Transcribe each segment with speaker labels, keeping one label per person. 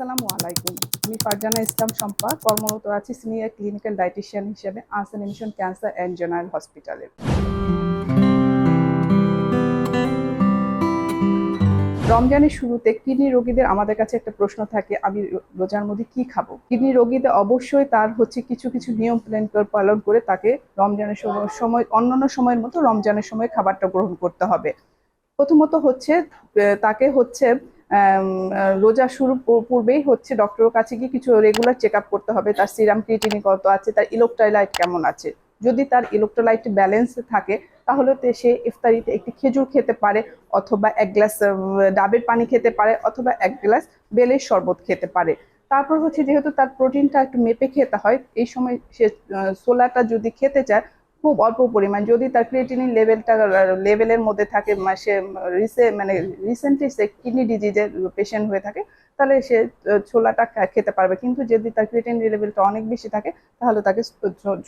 Speaker 1: আসসালামু আলাইকুম। আমি ফারজানা ইসলাম শম্পা, কর্মরত আছি সিনিয়র ক্লিনিক্যাল ডায়েটিশিয়ান হিসেবে, Ahsan mission cancer and general হসপিটালে। রমজানের শুরুতে কিডনি রোগীদের আমাদের কাছে একটা প্রশ্ন থাকে, আমি রোজার মধ্যে কি খাব? কিডনি রোগীদের অবশ্যই তার হচ্ছে কিছু কিছু নিয়ম প্ল্যান পালন করে তাকে রমজানের সময়- অন্যান্য সময়ের মতো রমজানের সময় খাবারটা গ্রহণ করতে হবে। প্রথমত হচ্ছে তাকে হচ্ছে রোজা শুরু পূর্বেই হচ্ছে ডক্টরের কাছে গিয়ে কিছু রেগুলার চেক করতে হবে। তার সিরাম ক্রিটিনি কত আছে, তার ইলেকট্রোলাইট কেমন আছে। যদি তার ইলেকট্রোলাইট ব্যালেন্স থাকে, তাহলে তো সে ইফতারিতে একটি খেজুর খেতে পারে, অথবা এক গ্লাস ডাবের পানি খেতে পারে, অথবা এক গ্লাস বেলের শরবত খেতে পারে। তারপর হচ্ছে যেহেতু তার প্রোটিনটা একটু মেপে খেতে হয়, এই সময় সে সোলাটা যদি খেতে চায় খুব অল্প পরিমাণ। যদি তার ক্রিয়েটিনিন লেভেলটা লেভেলের মধ্যে থাকে সে, রিসে মানে রিসেন্টলি সে কিডনি ডিজিজের পেশেন্ট হয়ে থাকে, তাহলে সে ছোলাটা খেতে পারবে। কিন্তু যদি তার ক্রিয়েটিনিন লেভেলটা অনেক বেশি থাকে, তাহলে তাকে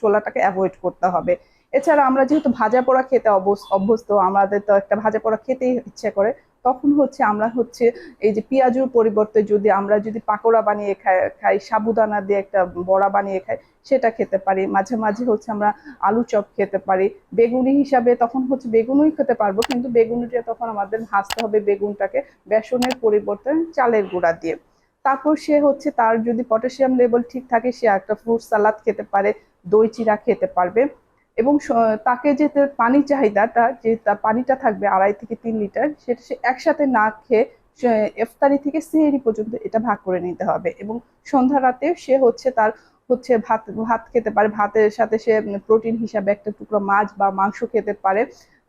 Speaker 1: ছোলাটাকে অ্যাভয়েড করতে হবে। এছাড়া আমরা যেহেতু ভাজা পোড়া খেতে অভ্যস- অভ্যস্ত, আমাদের তো একটা ভাজা পোড়া খেতেই ইচ্ছে করে তখন হচ্ছে আমরা হচ্ছে এই যে পেঁয়াজুর পরিবর্তে যদি আমরা যদি পাকোড়া বানিয়ে খাই খাই, সাবুদানা দিয়ে একটা বড়া বানিয়ে খাই, সেটা খেতে পারি। মাঝে মাঝে হচ্ছে আমরা আলু চপ খেতে পারি। বেগুনি হিসাবে তখন হচ্ছে বেগুনই খেতে পারব, কিন্তু বেগুনিটা তখন আমাদের ভাজতে হবে বেগুনটাকে বেসনের পরিবর্তে চালের গুঁড়া দিয়ে। তারপর সে হচ্ছে তার যদি পটাশিয়াম লেভেল ঠিক থাকে, সে একটা ফ্রুট সালাদ খেতে পারে, দই চিরা খেতে পারবে। এবং তাকে যে পানির চাহিদাটা, যে পানিটা থাকবে আড়াই থেকে তিন লিটার, সেটা সে একসাথে না খেয়ে সে ইফতারি থেকে সেহরি পর্যন্ত এটা ভাগ করে নিতে হবে। এবং সন্ধ্যা রাতে সে হচ্ছে তার হচ্ছে ভাত ভাত খেতে পারে। ভাতের সাথে সে প্রোটিন হিসাবে একটা টুকরো মাছ বা মাংস খেতে পারে।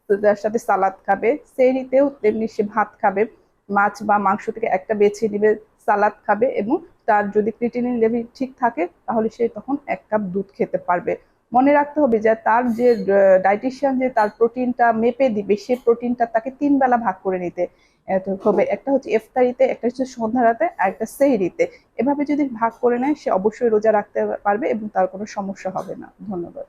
Speaker 1: তার সাথে সালাদ খাবে। সেহরিতেও তেমনি সে ভাত খাবে। মাছ বা মাংস থেকে একটা বেছে নিবে, সালাদ খাবে এবং তার যদি ক্রিটিনিন লেভেল ঠিক থাকে, তাহলে সে তখন এক কাপ দুধ খেতে পারবে। মনে রাখতে হবে যে তার যে ডাইটিশিয়ান যে তার প্রোটিনটা মেপে দিবে, সে প্রোটিনটা তাকে তিন বেলা ভাগ করে নিতে হবে। একটা হচ্ছে এফতারিতে একটা হচ্ছে সন্ধ্যা রাতে আর একটা সেহরিতে। এভাবে যদি ভাগ করে নেয়, সে অবশ্যই রোজা রাখতে পারবে এবং তার কোনো সমস্যা হবে না। ধন্যবাদ।